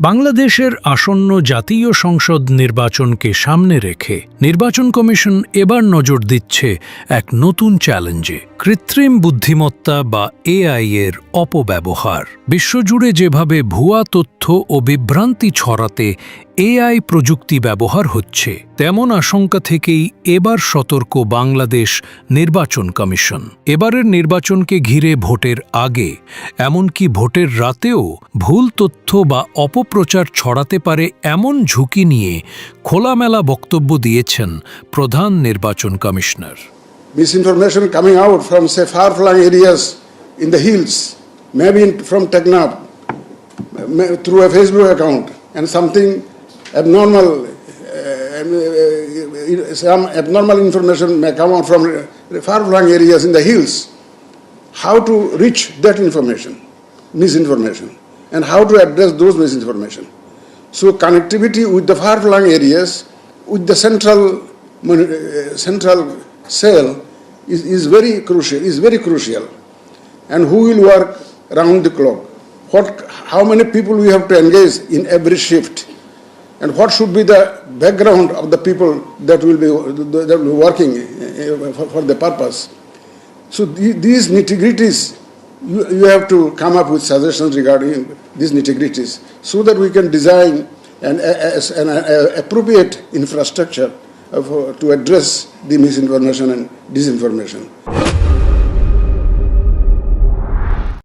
বাংলাদেশের আসন্ন জাতীয় সংসদ নির্বাচনকে সামনে রেখে নির্বাচন কমিশন এবার নজর দিচ্ছে এক নতুন চ্যালেঞ্জে। কৃত্রিম বুদ্ধিমত্তা বা এআই এর অপব্যবহার। বিশ্বজুড়ে যেভাবে ভুয়া তথ্য ও বিভ্রান্তি ছড়াতে এআই প্রযুক্তি ব্যবহার হচ্ছে, তেমন আশঙ্কা থেকেই এবার সতর্ক বাংলাদেশ নির্বাচন কমিশন। এবারের নির্বাচনকে ঘিরে ভোটের আগে, এমনকি ভোটের রাতেও ভুল তথ্য বা অপপ্রচার ছড়াতে পারে এমন ঝুঁকি নিয়ে খোলামেলা বক্তব্য দিয়েছেন প্রধান নির্বাচন commissioner. Misinformation coming out from, say, far-flung areas in the hills, maybe from Teknaf, through a Facebook account, and something abnormal, uh, some abnormal information may come out from far-flung areas in the hills. How to reach that information, misinformation, and how to address those misinformation. So connectivity with the far-flung areas, with the central, uh, central cell is, is very crucial, is very crucial. And who will work round the clock? What, how many people we have to engage in every shift? And what should be the background of the people that will be, that will be working uh, for, for the purpose? So the- these nitty-gritties, you, you have to come up with suggestions regarding these nitty-gritties so that we can design an, an a- appropriate infrastructure to address the misinformation and disinformation.